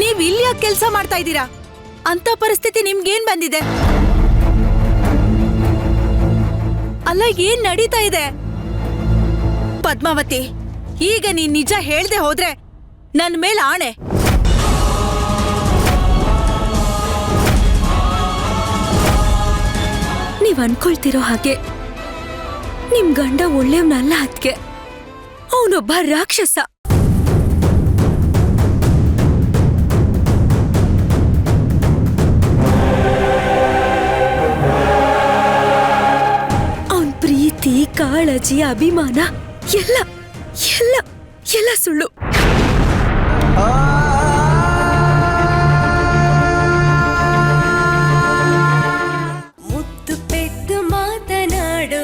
ನೀವ್ ಇಲ್ಲಿ ಯಾಕೆ ಕೆಲಸ ಮಾಡ್ತಾ ಇದ್ದೀರಾ? ಅಂತ ಪರಿಸ್ಥಿತಿ ನಿಮ್ಗೇನ್ ಬಂದಿದೆ? ಅಲ್ಲ, ಏನ್ ನಡೀತಾ ಇದೆ? ಪದ್ಮಾವತಿ, ಈಗ ನೀನ್ ನಿಜ ಹೇಳ್ದೆ ಹೋದ್ರೆ ನನ್ ಮೇಲೆ ಆಣೆ. ನೀವ್ ಅನ್ಕೊಳ್ತಿರೋ ಹಾಗೆ ನಿಮ್ ಗಂಡ ಒಳ್ಳೆಯವನಲ್ಲ ಅದ್ಕೆ. ಅವನೊಬ್ಬ ರಾಕ್ಷಸ. ಪ್ರೀತಿ ಕಾಳಜಿ ಅಭಿಮಾನ ಎಲ್ಲ ಎಲ್ಲ ಎಲ್ಲ ಸುಳ್ಳು ಮುತ್ತು ಪೆಟ್ಟು ಮಾತನಾಡು